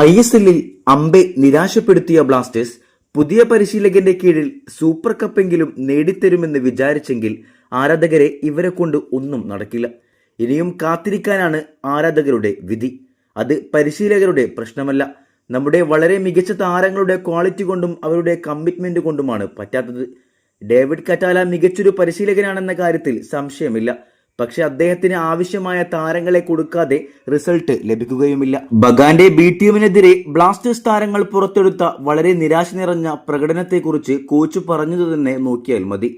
I S എല്ലിൽ അമ്പെ നിരാശപ്പെടുത്തിയ Blasters പുതിയ പരിശീലകന്റെ കീഴിൽ സൂപ്പർ കപ്പെങ്കിലും നേടിത്തരുമെന്ന് വിചാരിച്ചെങ്കിൽ ആരാധകരെ ഇവരെ കൊണ്ട് ഒന്നും നടക്കില്ല. ഇനിയും കാത്തിരിക്കാനാണ് ആരാധകരുടെ വിധി. അത് പരിശീലകരുടെ പ്രശ്നമല്ല. നമ്മുടെ വളരെ മികച്ച താരങ്ങളുടെ ക്വാളിറ്റി കൊണ്ടും അവരുടെ കമ്മിറ്റ്മെന്റ് കൊണ്ടുമാണ് പറ്റാത്തത്. ഡേവിഡ് കറ്റാല മികച്ചൊരു പരിശീലകനാണെന്ന കാര്യത്തിൽ സംശയമില്ല. പക്ഷെ അദ്ദേഹത്തിന് ആവശ്യമായ താരങ്ങളെ കൊടുക്കാതെ റിസൾട്ട് ലഭിക്കുകയുമില്ല. ബഗാന്റെ ബി ടീമിനെതിരെ ബ്ലാസ്റ്റേഴ്സ് താരങ്ങൾ പുറത്തെടുത്ത വളരെ നിരാശ നിറഞ്ഞ പ്രകടനത്തെക്കുറിച്ച് കോച്ച് പറഞ്ഞത് തന്നെ നോക്കിയാൽ മതി.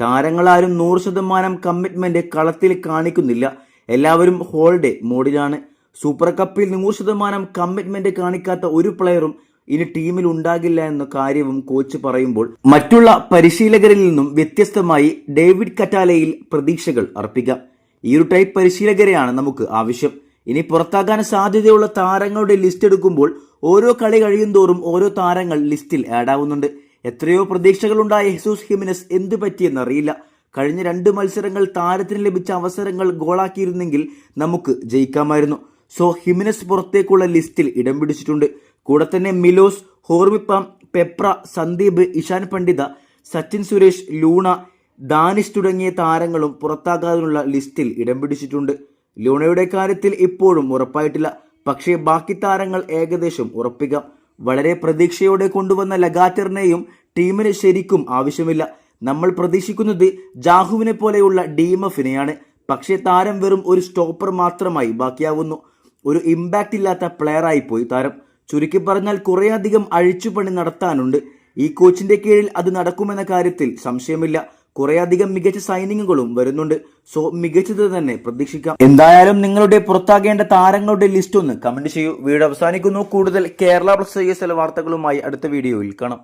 താരങ്ങളാരും നൂറ് ശതമാനം കമ്മിറ്റ്മെന്റ് കളത്തിൽ കാണിക്കുന്നില്ല. എല്ലാവരും ഹോൾഡേ മോഡിലാണ്. സൂപ്പർ കപ്പിൽ നൂറ് ശതമാനം കമ്മിറ്റ്മെന്റ് കാണിക്കാത്ത ഒരു പ്ലെയറും ഇനി ടീമിൽ ഉണ്ടാകില്ല എന്ന കാര്യവും കോച്ച് പറയുമ്പോൾ മറ്റുള്ള പരിശീലകരിൽ നിന്നും വ്യത്യസ്തമായി ഡേവിഡ് കറ്റാലയിൽ പ്രതീക്ഷകൾ അർപ്പിക്കാം. ഈ ഒരു ടൈപ്പ് പരിശീലകരെയാണ് നമുക്ക് ആവശ്യം. ഇനി പുറത്താകാൻ സാധ്യതയുള്ള താരങ്ങളുടെ ലിസ്റ്റ് എടുക്കുമ്പോൾ ഓരോ കളി കഴിയും തോറും ഓരോ താരങ്ങൾ ലിസ്റ്റിൽ ആഡ് ആവുന്നുണ്ട്. എത്രയോ പ്രതീക്ഷകളുണ്ടായ ഹെസൂസ് ഹിമിനസ് എന്തു പറ്റിയെന്നറിയില്ല കഴിഞ്ഞ രണ്ട് മത്സരങ്ങൾ താരത്തിന് ലഭിച്ച അവസരങ്ങൾ ഗോളാക്കിയിരുന്നെങ്കിൽ നമുക്ക് ജയിക്കാമായിരുന്നു. സോ ഹിമിനസ് പുറത്തേക്കുള്ള ലിസ്റ്റിൽ ഇടം പിടിച്ചിട്ടുണ്ട്. കൂടെ തന്നെ Milos Hormipam Peprah Sandeep Ishan Pandita Sachin Suresh Luna Danish തുടങ്ങിയ താരങ്ങളും പുറത്താകാതിനുള്ള ലിസ്റ്റിൽ ഇടം പിടിച്ചിട്ടുണ്ട്. ലൂണയുടെ കാര്യത്തിൽ ഇപ്പോഴും ഉറപ്പായിട്ടില്ല. പക്ഷേ ബാക്കി താരങ്ങൾ ഏകദേശം ഉറപ്പിക്കാം. വളരെ പ്രതീക്ഷയോടെ കൊണ്ടുവന്ന ലഗാറ്ററിനെയും ടീമിന് ശരിക്കും ആവശ്യമില്ല. നമ്മൾ പ്രതീക്ഷിക്കുന്നത് ജാഹുവിനെ പോലെയുള്ള ഡിഎംഎഫിനെയാണ് പക്ഷേ താരം വെറും ഒരു സ്റ്റോപ്പർ മാത്രമായി ബാക്കിയാവുന്നു. ഒരു ഇമ്പാക്റ്റ് ഇല്ലാത്ത പ്ലെയറായി പോയി താരം. ചുരുക്കി പറഞ്ഞാൽ കുറേയധികം അഴിച്ചുപണി നടത്താനുണ്ട്. ഈ കോച്ചിന്റെ കീഴിൽ അത് നടക്കുമെന്ന കാര്യത്തിൽ സംശയമില്ല. കുറേയധികം മികച്ച സൈനിങ്ങുകളും വരുന്നുണ്ട്. സോ മികച്ചത് തന്നെ പ്രതീക്ഷിക്കാം. എന്തായാലും നിങ്ങളുടെ പുറത്താകേണ്ട താരങ്ങളുടെ ലിസ്റ്റ് ഒന്ന് കമന്റ് ചെയ്യൂ. വീഡിയോ അവസാനിക്കുന്നു. കൂടുതൽ Kerala plus I S L വാർത്തകളുമായി അടുത്ത വീഡിയോയിൽ കാണാം.